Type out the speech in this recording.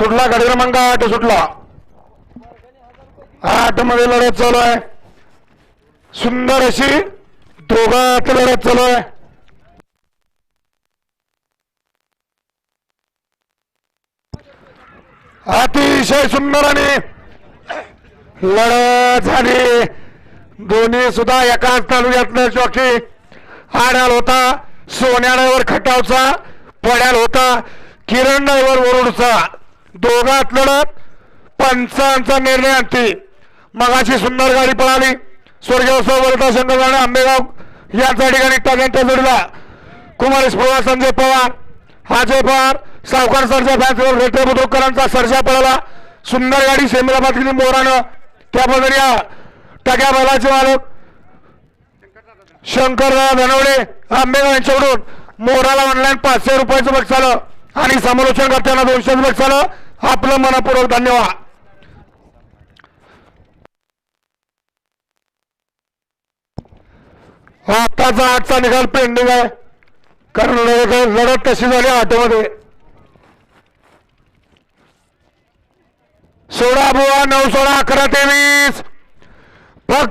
सुटला गाडी क्रमांक आठ सुटला. आठमध्ये लढत चालू आहे सुंदर अशी दोघात लढत चालू आहे अतिशय सुंदर आणि लढत झाली. दोन्ही सुद्धा एकाच तालुक्यातलं चौकी आड्याल होता. सोन्या ड्रायव्हर खटावचा पड्याल होता. किरण ड्रायव्हर वरुडचा. दोघात लढत पंचांचा निर्णय आणते. मगाशी सुंदर गाडी पळाली. स्वर्गीय वरदा शंकरवाडे आंबेगाव याच ठिकाणी टग्यांच्या जोडीला. कुमारेश पवार संजय पवार. अजय पवार. सावकार सरजा फॅन्सवर रेटे बुद्रुकरांचा सरजा पळाला. सुंदर गाडी सेमिराबाद गेली मोरानं. त्याबद्दल या टक्या बैलाचे मालक शंकरराव धनवडे आंबेगाव यांच्याकडून मोराला ऑनलाईन पाचशे रुपयाचं बक्षीस आलं आणि समालोचन करताना दोनशे बक्षीस आपलं मनपूर्वक धन्यवाद. आताचा आजचा निकाल पेंडिंग आहे. कारण लढत तशी झाली आठमध्ये सोळा बुवा नऊ सोळा अकरा तेवीस. फक्त